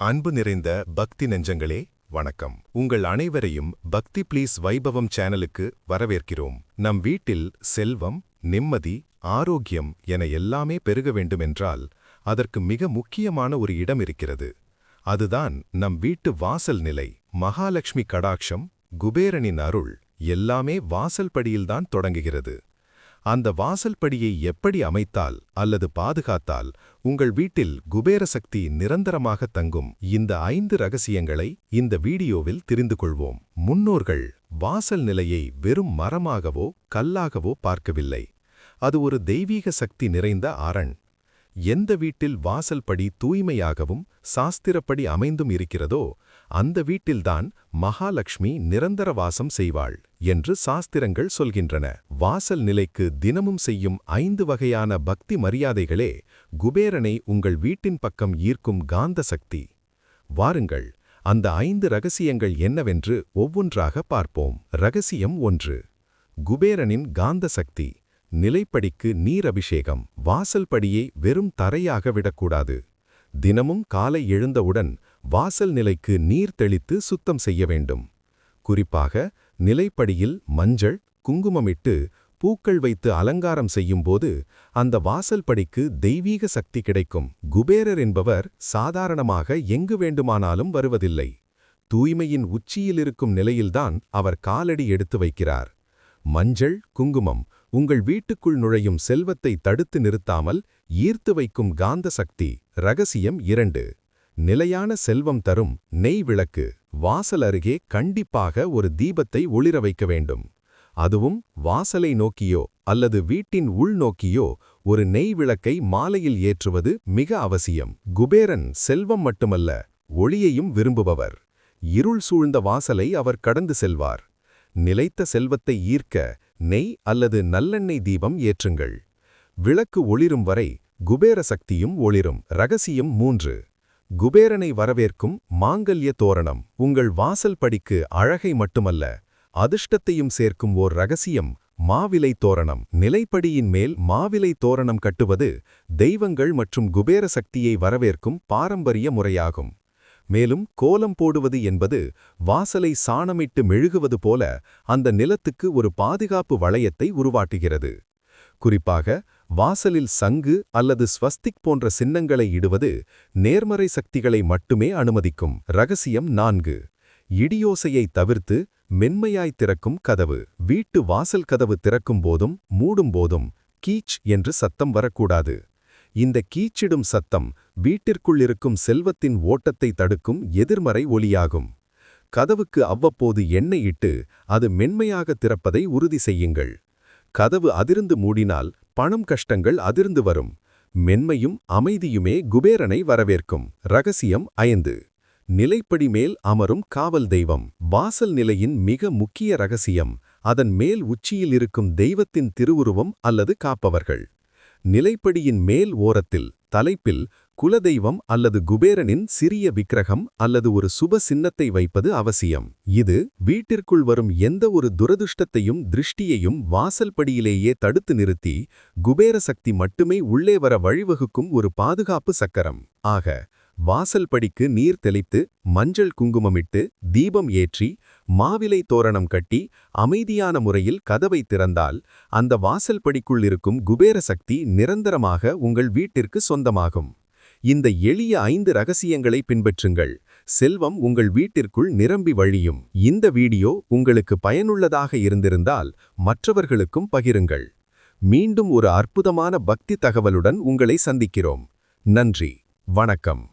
அன்பு நிறைந்த பக்தி நெஞ்சங்களே வணக்கம். உங்கள் அனைவரையும் பக்தி ப்ளீஸ் வைபவம் சேனலுக்கு வரவேற்கிறோம். நம் வீட்டில் செல்வம் நிம்மதி ஆரோக்கியம் என எல்லாமே பெருக வேண்டுமென்றால் அதற்கு மிக முக்கியமான ஒரு இடம் இருக்கிறது. அதுதான் நம் வீட்டு வாசல் நிலை. மகாலட்சுமி கடாட்சம் குபேரனின் அருள் எல்லாமே வாசல் படியில்தான் தொடங்குகிறது. அந்த வாசல் படியை எப்படி அமைத்தால் அல்லது பாதுகாத்தால் உங்கள் வீட்டில் குபேர சக்தி நிரந்தரமாக தங்கும் இந்த ஐந்து ரகசியங்களை இந்த வீடியோவில் தெரிந்து கொள்வோம். முன்னோர்கள் வாசல் நிலையை வெறும் மரமாகவோ கல்லாகவோ பார்க்கவில்லை. அது ஒரு தெய்வீக சக்தி நிறைந்த அரண் எந்த வீட்டில் வாசல் படி தூய்மையாகவும் சாஸ்திரப்படி அமைந்தும் இருக்கிறதோ அந்த வீட்டில்தான் மகாலட்சுமி நிரந்தர வாசம் செய்வாள். என்று சாஸ்திரங்கள் சொல்கின்றன. வாசல் நிலைக்கு தினமும் செய்யும் ஐந்து வகையான பக்தி மரியாதைகளே குபேரனை உங்கள் வீட்டின் பக்கம் ஈர்க்கும் காந்த சக்தி. வாருங்கள் அந்த ஐந்து ரகசியங்கள் என்னவென்று ஒவ்வொன்றாக பார்ப்போம். ரகசியம் ஒன்று. குபேரனின் காந்த சக்தி நிலைப்படிக்கு நீர் அபிஷேகம் வாசல் படியை வெறும் தரையாக விடக்கூடாது. தினமும் காலை எழுந்தவுடன் வாசல் நிலைக்கு நீர் தெளித்து சுத்தம் செய்ய வேண்டும். குறிப்பாக நிலைப்படியில் மஞ்சள் குங்குமமிட்டு பூக்கள் வைத்து அலங்காரம் செய்யும்போது அந்த வாசல் படிக்கு தெய்வீக சக்தி கிடைக்கும். குபேரர் என்பவர் சாதாரணமாக எங்கு வேண்டுமானாலும் வருவதில்லை. தூய்மையின் உச்சியில் இருக்கும் நிலையில்தான் அவர் காலடி எடுத்து வைக்கிறார். மஞ்சள் குங்குமம் உங்கள் வீட்டுக்குள் நுழையும் செல்வத்தை தடுத்து நிறுத்தாமல் ஈர்த்து வைக்கும் காந்த சக்தி. ரகசியம் இரண்டு. நிலையான செல்வம் தரும் நெய் விளக்கு வாசல் அருகே கண்டிப்பாக ஒரு தீபத்தை ஒளிர வைக்க வேண்டும். அதுவும் வாசலை நோக்கியோ அல்லது வீட்டின் உள் நோக்கியோ ஒரு நெய் விளக்கை மாலையில் ஏற்றுவது மிக அவசியம். குபேரன் செல்வம் மட்டுமல்ல ஒளியையும் விரும்புபவர். இருள் சூழ்ந்த வாசலை அவர் கடந்து செல்வார். நிலைத்த செல்வத்தை ஈர்க்க நெய் அல்லது நல்லெண்ணெய் தீபம் ஏற்றுங்கள். விளக்கு ஒளிரும் வரை குபேர சக்தியும் ஒளிரும். ரகசியம் மூன்று. குபேரனை வரவேற்கும் மாங்கல்ய தோரணம். உங்கள் வாசல் படிக்கு அழகை மட்டுமல்ல அதிர்ஷ்டத்தையும் சேர்க்கும் ஓர் ரகசியம் மாவிலை தோரணம். நிலைப்படியின் மேல் மாவிலை தோரணம் கட்டுவது தெய்வங்கள் மற்றும் குபேர சக்தியை வரவேற்கும் பாரம்பரிய முறையாகும். மேலும் கோலம் போடுவது என்பது வாசலை சாணமிட்டு மெழுகுவது போல அந்த நிலத்துக்கு ஒரு பாதுகாப்பு வளையத்தை உருவாட்டுகிறது குறிப்பாக வாசலில் சங்கு அல்லது ஸ்வஸ்திக் போன்ற சின்னங்களை இடுவது நேர்மறை சக்திகளை மட்டுமே அனுமதிக்கும். ரகசியம் நான்கு. இடியோசையை தவிர்த்து மென்மையாய் திறக்கும் கதவு. வீட்டு வாசல் கதவு திறக்கும் போதும் மூடும் போதும் கீச் என்று சத்தம் வரக்கூடாது. இந்த கீச்சிடும் சத்தம் வீட்டிற்குள் இருக்கும் செல்வத்தின் ஓட்டத்தை தடுக்கும் எதிர்மறை ஒலியாகும். கதவுக்கு அவ்வப்போது எண்ணெய் இட்டு அது மென்மையாக திறப்பதை உறுதி செய்யுங்கள். கதவு அதிர்ந்து மூடினால் பணம் கஷ்டங்கள் அதிர்ந்து வரும். மென்மையும் அமைதியுமே குபேரனை வரவேற்கும். ரகசியம் ஐந்து. நிலைப்படி மேல் அமரும் காவல் தெய்வம். வாசல் நிலையின் மிக முக்கிய ரகசியம். அதன் மேல் உச்சியில் இருக்கும் தெய்வத்தின் திருவுருவம் அல்லது காப்பவர்கள். நிலைப்படியின் மேல் ஓரத்தில் தலைப்பில் குலதெய்வம் அல்லது குபேரனின் சிறிய விக்கிரகம் அல்லது ஒரு சுப சின்னத்தை வைப்பது அவசியம். இது வீட்டிற்குள் வரும் எந்த ஒரு துரதுஷ்டத்தையும் திருஷ்டியையும் வாசல்படியிலேயே தடுத்து நிறுத்தி குபேர சக்தி மட்டுமே உள்ளே வர வழிவகுக்கும் ஒரு பாதுகாப்பு சக்கரம். ஆக வாசல்படிக்கு நீர் தெளித்து மஞ்சள் குங்குமமிட்டு தீபம் ஏற்றி மாவிலை தோரணம் கட்டி அமைதியான முறையில் கதவை திறந்தால் அந்த வாசல்படிக்குள் இருக்கும் குபேர சக்தி நிரந்தரமாக உங்கள் வீட்டிற்கு சொந்தமாகும். இந்த எளிய ஐந்து ரகசியங்களை பின்பற்றுங்கள். செல்வம் உங்கள் வீட்டிற்குள் நிரம்பி வழியும். இந்த வீடியோ உங்களுக்கு பயனுள்ளதாக இருந்திருந்தால் மற்றவர்களுக்கும் பகிருங்கள். மீண்டும் ஒரு அற்புதமான பக்தி தகவலுடன் உங்களை சந்திக்கிறோம். நன்றி. வணக்கம்.